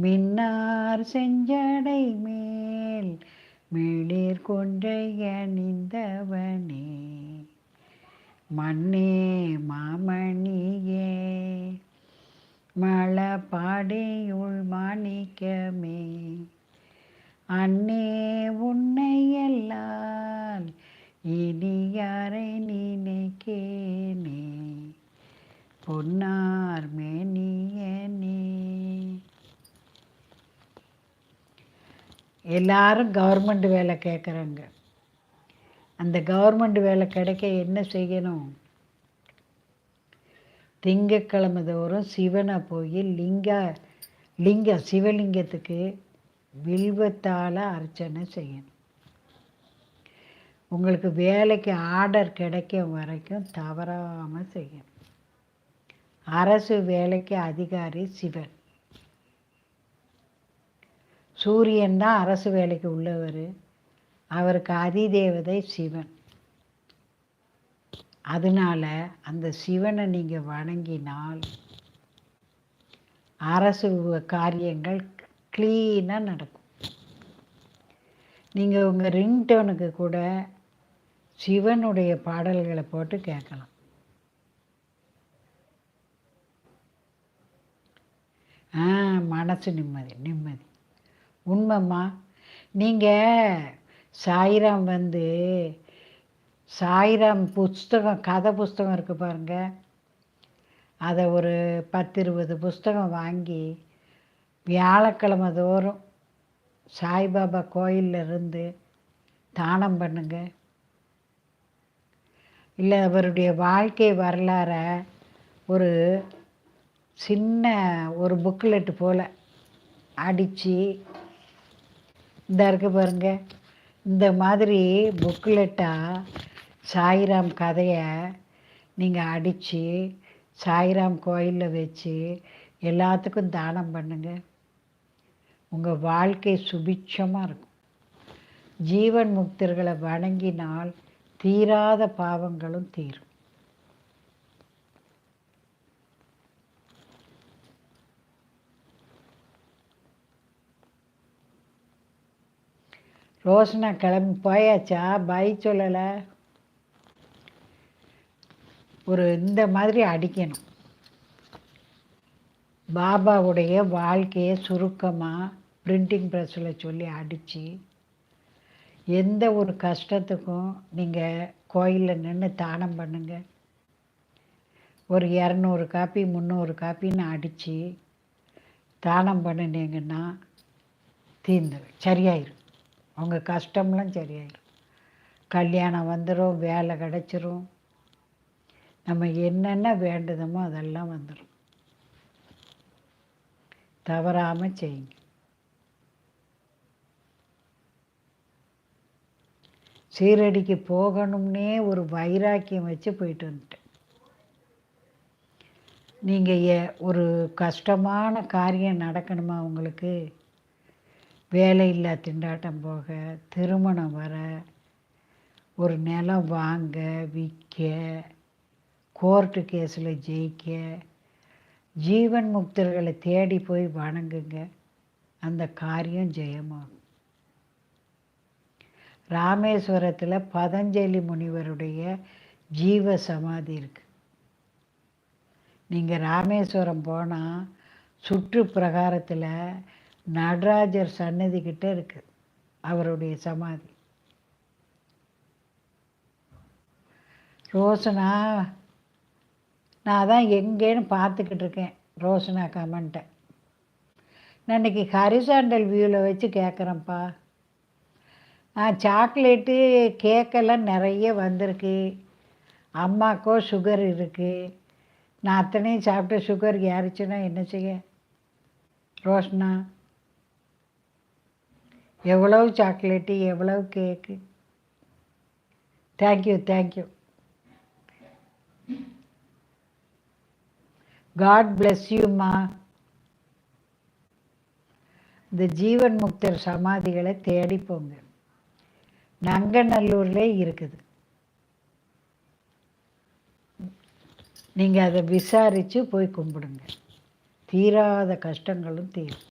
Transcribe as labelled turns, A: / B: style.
A: மின்னார் செஞ்சடை மேல் மேளிர் கொன்றை அணிந்தவனே. மண்ணே மாமணி எல்லாரும் கவர்மெண்ட் வேலை கேட்குறாங்க அந்த கவர்மெண்ட் வேலை கிடைக்க என்ன செய்யணும்? திங்கக்கிழமை தோறும் சிவனை போய் லிங்க லிங்க சிவலிங்கத்துக்கு வில்வத்தால் அர்ச்சனை செய்யணும். உங்களுக்கு வேலைக்கு ஆர்டர் கிடைக்கும் வரைக்கும் தவறாமல் செய்யணும். அரசு வேலைக்கு அதிகாரி சிவன். சூரியன் தான் அரசு வேலைக்கு உள்ளவர். அவருக்கு அதிதேவதை சிவன். அதனால் அந்த சிவனை நீங்கள் வணங்கினால் அரசு காரியங்கள் க்ளீனாக நடக்கும். நீங்கள் உங்கள் ரிங்டோனுக்கு கூட சிவனுடைய பாடல்களை போட்டு கேட்கலாம். ஆ மனசு நிம்மதி நிம்மதி. உண்மைம்மா. நீங்கள் சாய்ராம் வந்து சாய்ராம் புஸ்தகம் கதை புஸ்தகம் இருக்குது பாருங்கள் அதை ஒரு பத்து இருபது புஸ்தகம் வாங்கி வியாழக்கிழமை தோறும் சாய்பாபா கோயிலில் இருந்து தானம் பண்ணுங்க. இல்லை அவருடைய வாழ்க்கை வரலாற ஒரு சின்ன ஒரு புக்லெட்டு போல் அடித்து இந்த இருக்கு பாருங்க. இந்த மாதிரி புக்லெட்டாக சாய்ராம் கதையை நீங்கள் அடித்து சாய்ராம் கோயிலில் வச்சு எல்லாத்துக்கும் தானம் பண்ணுங்கள் உங்கள் வாழ்க்கை சுபிட்சமாக இருக்கும். ஜீவன் முக்தர்களை வணங்கினால் தீராத பாவங்களும் தீரும். ரோஷனா கிளம்பி போயாச்சா? பாய் சொல்லலை. ஒரு இந்த மாதிரி அடிக்கணும். பாபாவுடைய வாழ்க்கையை சுருக்கமாக பிரிண்டிங் ப்ரெஸ்ஸில் சொல்லி அடித்து எந்த ஒரு கஷ்டத்துக்கும் நீங்கள் கோயிலில் நின்று தானம் பண்ணுங்கள் ஒரு இரநூறு காப்பி முந்நூறு காப்பின்னு அடித்து தானம் பண்ணினீங்கன்னா தீர்ந்து சரியாயிரும். அவங்க கஷ்டம்லாம் சரியாயிடும். கல்யாணம் வந்துடும் வேலை கிடச்சிரும். நம்ம என்னென்ன வேண்டுதமோ அதெல்லாம் வந்துடும் தவறாமல் செய்யுங்க. சீரடிக்கு போகணும்னே ஒரு வைராக்கியம் வச்சு போயிட்டு வந்துட்டேன். நீங்கள் ஒரு கஷ்டமான காரியம் நடக்கணுமா உங்களுக்கு? வேலையில்லா திண்டாட்டம் போக திருமணம் வர ஒரு நிலம் வாங்க விற்க கோர்ட்டு கேஸில் ஜெயிக்க ஜீவன் முக்தர்களை தேடி போய் வணங்குங்க. அந்த காரியம் ஜெயமாகும். ராமேஸ்வரத்தில் பதஞ்சலி முனிவருடைய ஜீவ சமாதி இருக்கு. நீங்கள் ராமேஸ்வரம் போனால் சுற்று பிரகாரத்தில் நடராஜர் சன்னதி கிட்டே இருக்குது அவருடைய சமாதி. ரோசனா நான் தான் எங்கேன்னு பார்த்துக்கிட்டு இருக்கேன் ரோஷனா கமெண்ட்டை. நான் இன்றைக்கி ஹரிசாண்டல் வியூவில் வச்சு கேட்குறேன்ப்பா சாக்லேட்டு கேக்கெல்லாம் நிறைய வந்திருக்கு. அம்மாக்கோ சுகர் இருக்குது நான் அத்தனையும் சாப்பிட்டு சுகர் ஏறிச்சுன்னா என்ன செய்ய? ரோஷனா எவ்வளவு சாக்லேட்டு எவ்வளவு cake. Thank you thank you god bless யூம்மா இந்த ஜீவன் முக்தர் சமாதிகளை தேடி போங்க. நங்கநல்லூரில் இருக்குது. நீங்கள் அதை விசாரித்து போய் கும்பிடுங்க. தீராத கஷ்டங்களும் தீரும்.